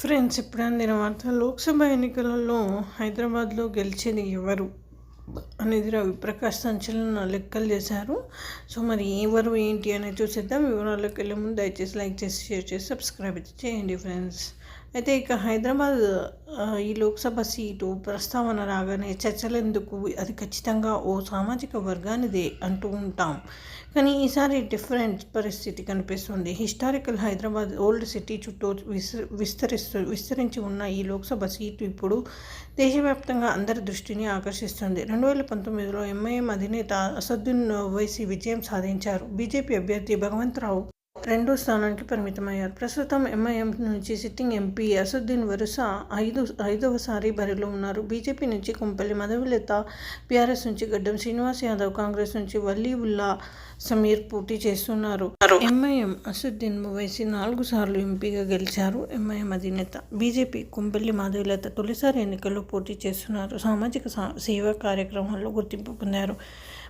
Friends ఇప్పుడు అందిన వార్త లోక్సభ ఎన్నికలలో హైదరాబాద్లో గెలిచేది ఎవరు అనేది రవిప్రకాష్ సంచలన లెక్కలు చేశారు. సో మరి ఎవరు ఏంటి అనేది చూసేద్దాం. వివరాల్లోకి వెళ్ళే ముందు దయచేసి లైక్ చేసి షేర్ చేసి సబ్స్క్రైబ్ చేయండి ఫ్రెండ్స్. అయితే ఇక హైదరాబాద్ ఈ లోక్సభ సీటు ప్రస్తావన రాగానే చర్చలెందుకు? అది ఖచ్చితంగా ఓ సామాజిక వర్గానిదే అంటూ ఉంటాం. కానీ ఈసారి డిఫరెంట్ పరిస్థితి కనిపిస్తుంది. హిస్టారికల్ హైదరాబాద్ ఓల్డ్ సిటీ చుట్టూ విస్ విస్తరిస్తూ విస్తరించి ఉన్న ఈ లోక్సభ సీటు ఇప్పుడు దేశవ్యాప్తంగా అందరి దృష్టిని ఆకర్షిస్తుంది. రెండు వేల పంతొమ్మిదిలో ఎంఐఎం అధినేత అసదున్ ఓవైసీ విజయం సాధించారు. బీజేపీ అభ్యర్థి భగవంతరావు రెండో స్థానానికి పరిమితమయ్యారు. ప్రస్తుతం ఎంఐఎం నుంచి సిట్టింగ్ ఎంపీ అసదుద్దీన్ వరుస ఐదు ఐదవసారి బరిలో ఉన్నారు. బీజేపీ నుంచి కుంపల్లి మధవిలత బీఆర్ఎస్ నుంచి గడ్డం శ్రీనివాస్ యాదవ్ కాంగ్రెస్ నుంచి వల్లీవుల్లా సమీర్ పోటీ చేస్తున్నారు. ఎంఐఎం అసదుద్దీన్ ఓవైసీ నాలుగు సార్లు ఎంపీగా గెలిచారు. ఎంఐఎం అధినేత బీజేపీ కుంపల్లి మాధవిలత తొలిసారి ఎన్నికల్లో పోటీ చేస్తున్నారు. సామాజిక సా- సేవా కార్యక్రమాల్లో గుర్తింపు పొందారు.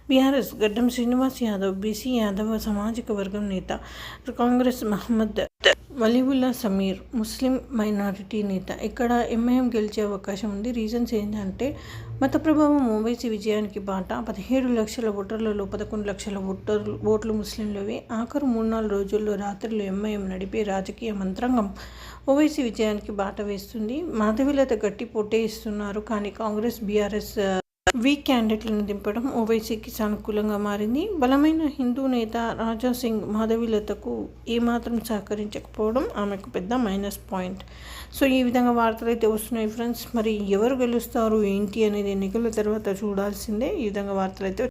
బీఆర్ఎస్ గడ్డం శ్రీనివాస్ యాదవ్ బీసీ యాదవ్ సామాజిక వర్గం నేత కాంగ్రెస్ మహమ్మద్ వలీవుల్లా సమీర్ ముస్లిం మైనారిటీ నేత. ఇక్కడ ఎంఐఎం గెలిచే అవకాశం ఉంది. రీజన్స్ ఏంటంటే మత ప్రభావం ఓవైసీ విజయానికి బాట. పదిహేడు లక్షల ఓటర్లలో పదకొండు లక్షల ఓటర్లు ఓట్లు ముస్లింలవి. ఆఖరు మూడు నాలుగు రోజుల్లో రాత్రులు ఎంఐఎం నడిపే రాజకీయ మంత్రాంగం ఓవైసీ విజయానికి బాట వేస్తుంది. మాధవిలత గట్టి పోటీ ఇస్తున్నారు. కానీ కాంగ్రెస్ బీఆర్ఎస్ వీక్ క్యాండిడేట్లను దింపడం ఓవైసీకి సానుకూలంగా మారింది. బలమైన హిందూ నేత రాజా సింగ్ మాధవీలతకు ఏమాత్రం సహకరించకపోవడం ఆమెకు పెద్ద మైనస్ పాయింట్. సో ఈ విధంగా వార్తలు అయితే వస్తున్నాయి ఫ్రెండ్స్. మరి ఎవరు గెలుస్తారు ఏంటి అనేది ఎన్నికల తర్వాత చూడాల్సిందే. ఈ విధంగా వార్తలు అయితే